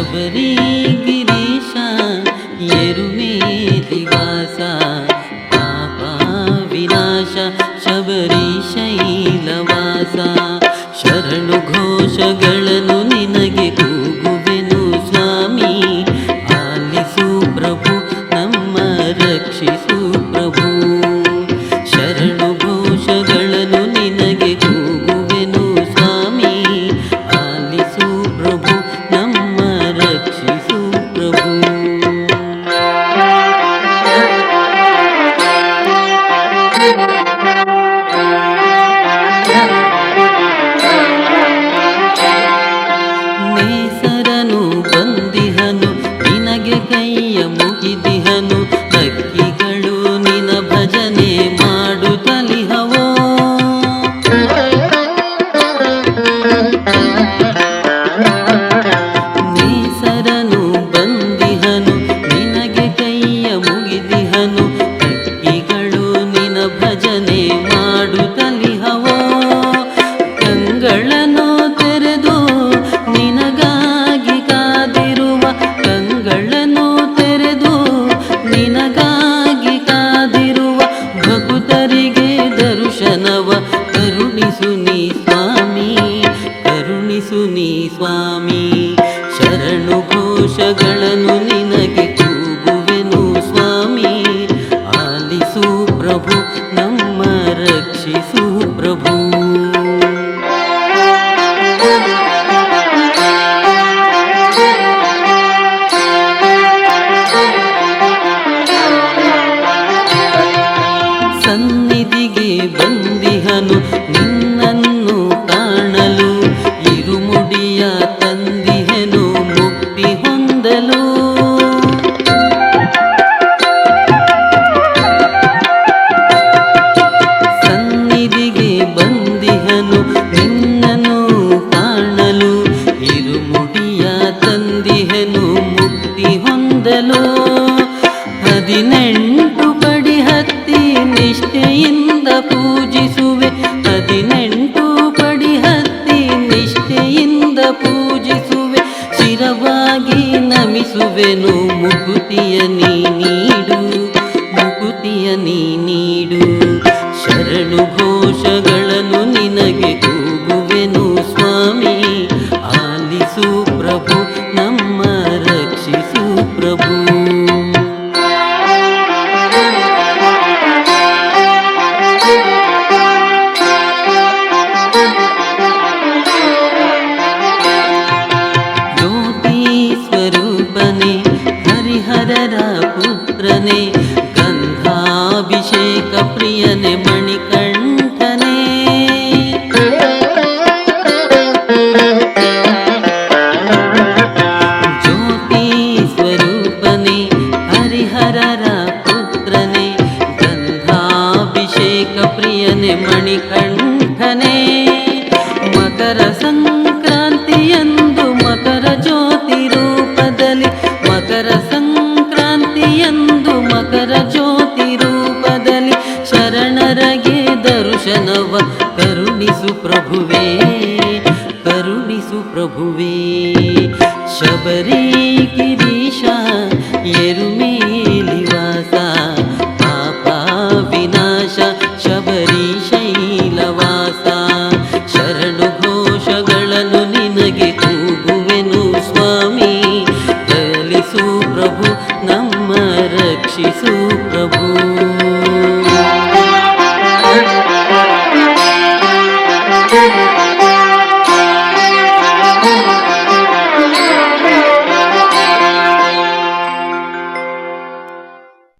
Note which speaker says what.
Speaker 1: ಶಬರಿ ಗಿರೀಶ ಯರುಮೇಲಿವಾಸ ಪಾಪ ವಿನಾಶ ಶಬರಿ ಶೈಲವಾಸ ಶರಣು ಘೋಷಗಳನ್ನು ನಿನಗೆ ಕೂಗುವೆನು ಸ್ವಾಮಿ, ಆಲಿಸು ಪ್ರಭು, ನಮ್ಮ ರಕ್ಷಿಸು ಪ್ರಭು. ಶರಣು ಘೋಷಗಳನ್ನು ನಿನಗೆ ಕೂಗುವೆನು ಸ್ವಾಮಿ, ಆಲಿಸು ಪ್ರಭು ಭಜನೆ ಮಾಡುತ್ತಲಿಹವೋ ಕಂಗಳನ್ನು ತೆರೆದು ನಿನಗಾಗಿ ಕಾದಿರುವ ಕಂಗಳನ್ನು ತೆರೆದು ನಿನಗಾಗಿ ಕಾದಿರುವ ಭಕ್ತರಿಗೆ ದರ್ಶನವ ಕರುಣಿಸು ನೀ ಸ್ವಾಮಿ, ಕರುಣಿಸು ನೀ ಸ್ವಾಮಿ. ಶರಣು ಘೋಷಗಳನ್ನು ಆಲಿಸು ಪ್ರಭು ನಮ್ಮ ರಕ್ಷಿಸು ಪ್ರಭು ತಂದಿಹೆನು ಮುಕ್ತಿ ಹೊಂದಲು. ಹದಿನೆಂಟು ಪಡಿ ಹತ್ತಿ ನಿಷ್ಠೆಯಿಂದ ಪೂಜಿಸುವೆ. ಹದಿನೆಂಟು ಪಡಿ ಹತ್ತಿ ನಿಷ್ಠೆಯಿಂದ ಪೂಜಿಸುವೆ. ಶಿರವಾಗಿ ನಮಿಸುವೆನು, ಮುಕುತಿಯ ನೀ ನೀಡು, ಮುಕುತಿಯ ನೀ ನೀಡು. ಶರಣು ಘೋಷಗಳನ್ನು ನಿನಗೆ ಕೂಗುವೆನು ಸ್ವಾಮಿ. ಆಲಿಸು ಪ್ರಭು ರಕ್ಷಿಸು ಪ್ರಭು ಜ್ಯೋತಿ ಸ್ವರೂಪನೆ ಹರಿಹರರ ಗಂಧಾಭಿಷೇಕ ಪ್ರಿಯನೆ ಮಣಿಕಂಠನೆ. ಮಕರ ಸಂಕ್ರಾಂತಿಯಂದು ಮಕರ ಜ್ಯೋತಿ ರೂಪದಲ್ಲಿ, ಮಕರ ಸಂಕ್ರಾಂತಿಯಂದು ಮಕರ ಜ್ಯೋತಿ ರೂಪದಲ್ಲಿ ಶರಣರಗೆ ದರ್ಶನವ ಕರುಣಿಸು ಪ್ರಭುವೇ ಕರುಣಿಸು ಪ್ರಭುವೇ. ಶಬರಿ